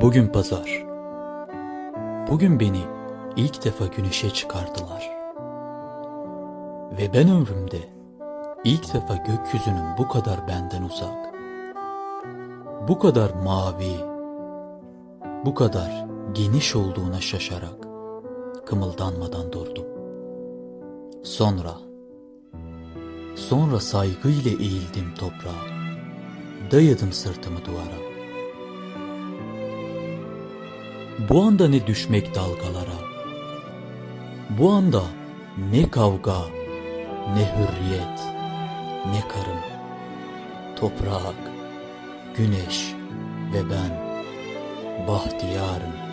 Bugün pazar. Bugün beni ilk defa güneşe çıkardılar. Ve ben ömrümde ilk defa gökyüzünün bu kadar benden uzak, bu kadar mavi, bu kadar geniş olduğuna şaşarak kımıldanmadan durdum. Sonra, sonra saygıyla eğildim toprağa, dayadım sırtımı duvara. Bu anda ne düşmek dalgalara, bu anda ne kavga, ne hürriyet, ne karım, toprak, güneş ve ben bahtiyarım.